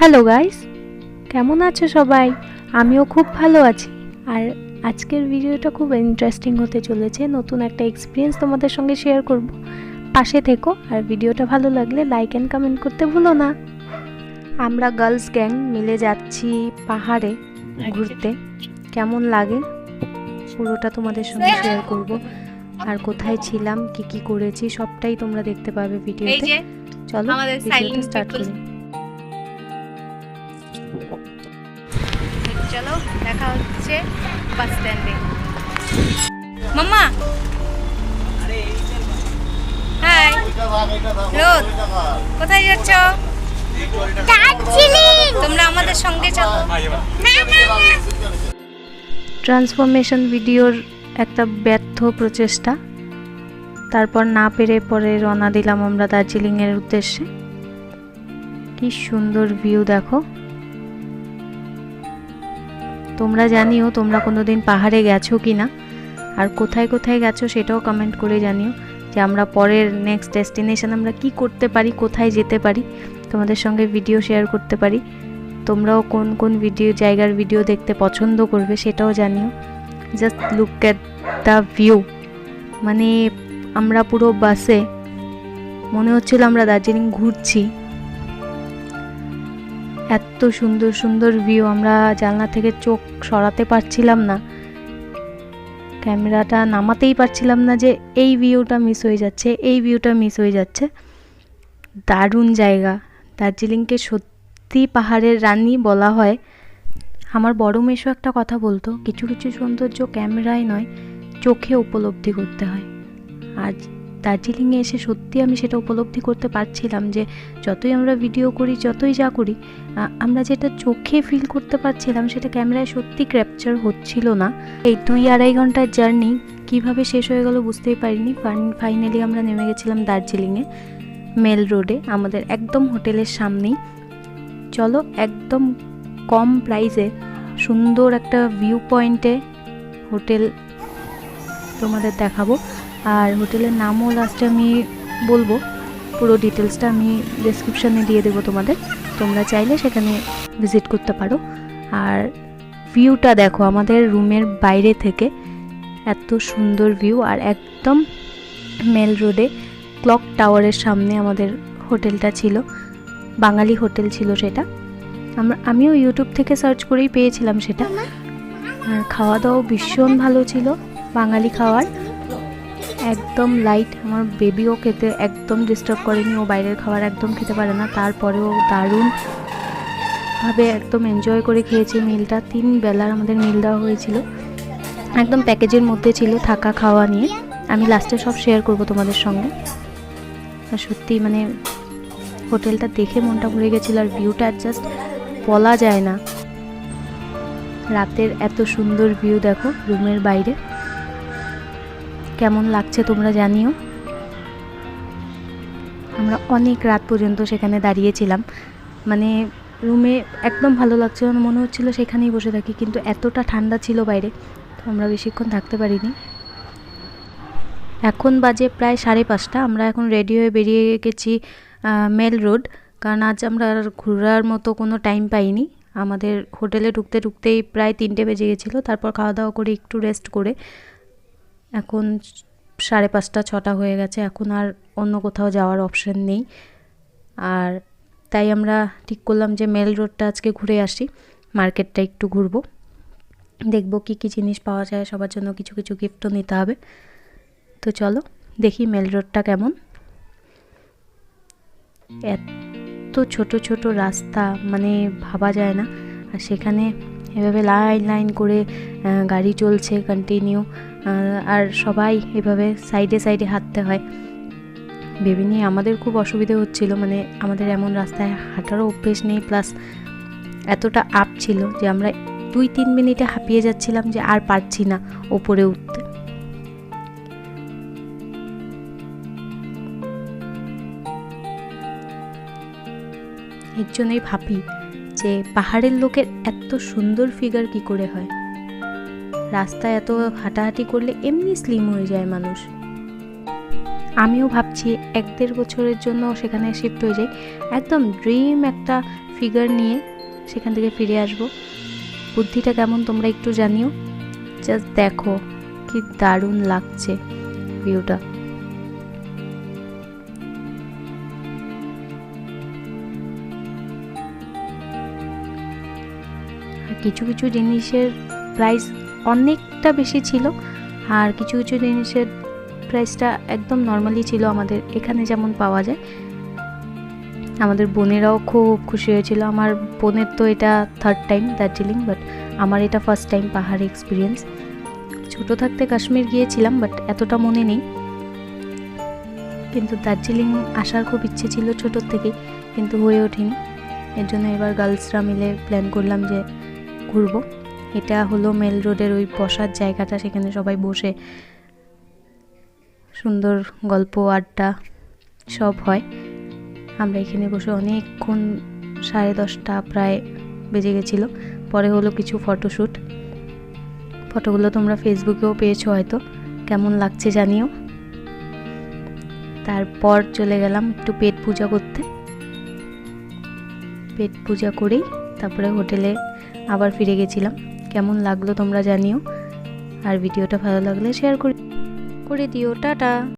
Hello guys কেমন আছো সবাই? আমিও খুব ভালো আছি। আর আজকের ভিডিওটা খুব ইন্টারেস্টিং হতে চলেছে। নতুন একটা এক্সপিরিয়েন্স তোমাদের সঙ্গে শেয়ার করব। পাশে থেকো আর ভিডিওটা ভালো লাগলে লাইক অ্যান্ড কমেন্ট করতে ভুলো না। আমরা গার্লস গ্যাং মিলে যাচ্ছি পাহাড়ে ঘুরতে। কেমন লাগে? পুরোটা তোমাদের সঙ্গে শেয়ার করব। আর কোথায় ছিলাম কি কি করেছি সবটাই তোমরা দেখতে পাবে ভিডিওতে। চলো আমাদের ভিডিওটা স্টার্ট। করি। হচ্ছে বাস স্ট্যান্ডে। মাম্মা! হাই। রোদ কোথায় যাচ্ছ? তোমরা আমাদের সঙ্গে চলো ট্রান্সফরমেশন ভিডিওর একটা ব্যর্থ প্রচেষ্টা। তারপর না পেরে পরে রওনা দিলাম আমরা দার্জিলিংয়ের উদ্দেশ্যে। কি সুন্দর ভিউ দেখো। তোমরা জানিও তোমরা কোনো দিন পাহাড়ে গেছো কি না আর কোথায় কোথায় গেছো সেটাও কমেন্ট করে জানিও যে আমরা পরের নেক্সট ডেস্টিনেশন আমরা কি করতে পারি, কোথায় যেতে পারি, তোমাদের সঙ্গে ভিডিও শেয়ার করতে পারি। তোমরাও কোন কোন ভিডিও জায়গার ভিডিও দেখতে পছন্দ করবে সেটাও জানিও। Just look at the view মানে আমরা পুরো বাসে মনে হচ্ছিল আমরা দার্জিলিং ঘুরছি। এত সুন্দর সুন্দর ভিউ আমরা জানলা থেকে চোখ সরাতে পারছিলাম না। ক্যামেরাটা নামাতেই পারছিলাম না যে এই ভিউটা মিস হয়ে যাচ্ছে, এই ভিউটা মিস হয়ে যাচ্ছে। দারুণ জায়গা। দার্জিলিংকে সত্যি পাহাড়ের রানী বলা হয়। আমার বড় মেশো একটা কথা বলতো, কিছু কিছু সৌন্দর্য ক্যামেরায় নয়, চোখে উপলব্ধি করতে হয়। আর দার্জিলিংয়ে এসে সত্যি আমি সেটা উপলব্ধি করতে পারছিলাম যে যতই আমরা ভিডিও করি, যতই যা করি আমরা যেটা চোখে ফিল করতে পারছিলাম সেটা ক্যামেরায় সত্যি ক্যাপচার হচ্ছিল না। এই দুই আড়াই ঘণ্টার জার্নি কীভাবে শেষ হয়ে গেল বুঝতেই পারিনি। ফাইনালি আমরা নেমে গেছিলাম দার্জিলিংয়ে, মেল রোডে, আমাদের একদম হোটেলের সামনেই। চলো একদম কম প্রাইসে সুন্দর একটা ভিউ পয়েন্টে হোটেল তোমাদের দেখাবো। আর হোটেলের নামও লাস্টে আমি বলব। পুরো ডিটেলসটা আমি ডেসক্রিপশানে দিয়ে দেবো তোমাদের। তোমরা চাইলে সেখানে ভিজিট করতে পারো। আর ভিউটা দেখো, আমাদের রুমের বাইরে থেকে এত সুন্দর ভিউ আর একদম মেল রোডে ক্লক টাওয়ারের সামনে আমাদের হোটেলটা ছিল। বাঙালি হোটেল ছিল সেটা। আমরা, আমিও ইউটিউব থেকে সার্চ করেই পেয়েছিলাম সেটা। আর খাওয়া দাওয়া ভীষণ ভালো ছিল, বাঙালি খাওয়ার। একদম লাইট আমার বেবিও খেতে একদম ডিস্টার্ব করেনি। ও বাইরের খাবার একদম খেতে পারে না। তারপরেও দারুণ ভাবে একদম এনজয় করে খেয়েছি মিলটা তিন বেলার আমাদের মিল দেওয়া হয়েছিল। একদম প্যাকেজের মধ্যে ছিল থাকা খাওয়া নিয়ে। আমি লাস্টে সব শেয়ার করব তোমাদের সঙ্গে। আর সত্যি মানে হোটেলটা দেখে মনটা ভরে গেছিল আর ভিউটা জাস্ট বলা যায় না। রাতের এত সুন্দর ভিউ দেখো রুমের বাইরে। কেমন লাগছে তোমরা জানিও। আমরা অনেক রাত পর্যন্ত সেখানে দাঁড়িয়েছিলাম। মানে রুমে একদম ভালো লাগছিল না, মনে হচ্ছিল সেখানেই বসে থাকি, কিন্তু এতটা ঠান্ডা ছিল বাইরে, তো আমরা বেশিক্ষণ থাকতে পারিনি। এখন বাজে প্রায় সাড়ে পাঁচটা, আমরা এখন রেডি হয়ে বেরিয়ে গেছি মেল রোড কারণ আজ আমরা আর ঘোরার মতো কোনো টাইম পাইনি। আমাদের হোটেলে ঢুকতে ঢুকতেই প্রায় তিনটে বেজে গেছিল, তারপর খাওয়া দাওয়া করে একটু রেস্ট করে এখন সাড়ে পাঁচটা, ছটা হয়ে গেছে। এখন আর অন্য কোথাও যাওয়ার অপশন নেই। আর তাই আমরা ঠিক করলাম যে মেল রোডটা আজকে ঘুরে আসি মার্কেটটা একটু ঘুরবো। দেখব কী কী জিনিস পাওয়া যায়, সবার জন্য কিছু কিছু গিফটও নিতে হবে। তো চলো, দেখি মেল রোডটা কেমন। এত ছোট ছোট রাস্তা মানে ভাবা যায় না। আর সেখানে এভাবে লাইন লাইন করে গাড়ি চলছে কন্টিনিউ আর সবাই এভাবে সাইডে সাইডে হাঁটতে হয়। ভেবে নিয়ে আমাদের খুব অসুবিধে হচ্ছিল মানে আমাদের এমন রাস্তায় হাঁটারও অভ্যেস নেই প্লাস এতটা আপ ছিল যে আমরা দুই তিন মিনিটে হাঁপিয়ে যাচ্ছিলাম যে আর পারছি না ওপরে উঠতে। এর জন্যই ভাবি যে পাহাড়ের লোকের এত সুন্দর ফিগার কি করে হয়? রাস্তায় এত হাঁটাহাঁটি করলে এমনি স্লিম হয়ে যায় মানুষ। আমিও ভাবছি এক দেড় বছরের জন্য সেখানে শিফট হয়ে যাই। একদম ড্রিম একটা ফিগার নিয়ে সেখান থেকে ফিরে আসব। বুদ্ধিটা কেমন তোমরা একটু জানিও। জাস্ট দেখো, কি দারুণ লাগছে ভিউটা কিছু কিছু জিনিসের প্রাইস অনেকটা বেশি ছিল আর কিছু কিছু জিনিসের প্রাইসটা একদম নর্মালি ছিল আমাদের এখানে যেমন পাওয়া যায়। আমাদের বোনেরাও খুব খুশি হয়েছিল। আমার বোনের তো এটা থার্ড টাইম দার্জিলিং বাট আমার এটা ফার্স্ট টাইম পাহাড়ি এক্সপিরিয়েন্স ছোটো থাকতে কাশ্মীর গিয়েছিলাম বাট এতটা মনে নেই। কিন্তু দার্জিলিং আসার খুব ইচ্ছে ছিল ছোটোর থেকেই কিন্তু হয়ে ওঠেনি। এর জন্য এবার গার্লসরা মিলে প্ল্যান করলাম যে ঘুরবো। এটা হলো মেল রোডের ওই বসার জায়গাটা, সেখানে সবাই বসে সুন্দর গল্প, আড্ডা সব হয়। আমরা এখানে বসে অনেকক্ষণ, সাড়ে দশটা প্রায় বেজে গেছিল। পরে হলো কিছু ফটোশ্যুট। ফটোগুলো তোমরা ফেসবুকেও পেয়েছ হয়তো। কেমন লাগছে জানিও। তারপর চলে গেলাম একটু পেট পূজা করতে। পেট পূজা করেই তারপরে হোটেলে আবার ফিরে গেছিলাম। কেমন লাগল তোমরা জানিও। আর ভিডিওটা ভালো লাগলে শেয়ার করে করে দিও। টাটা।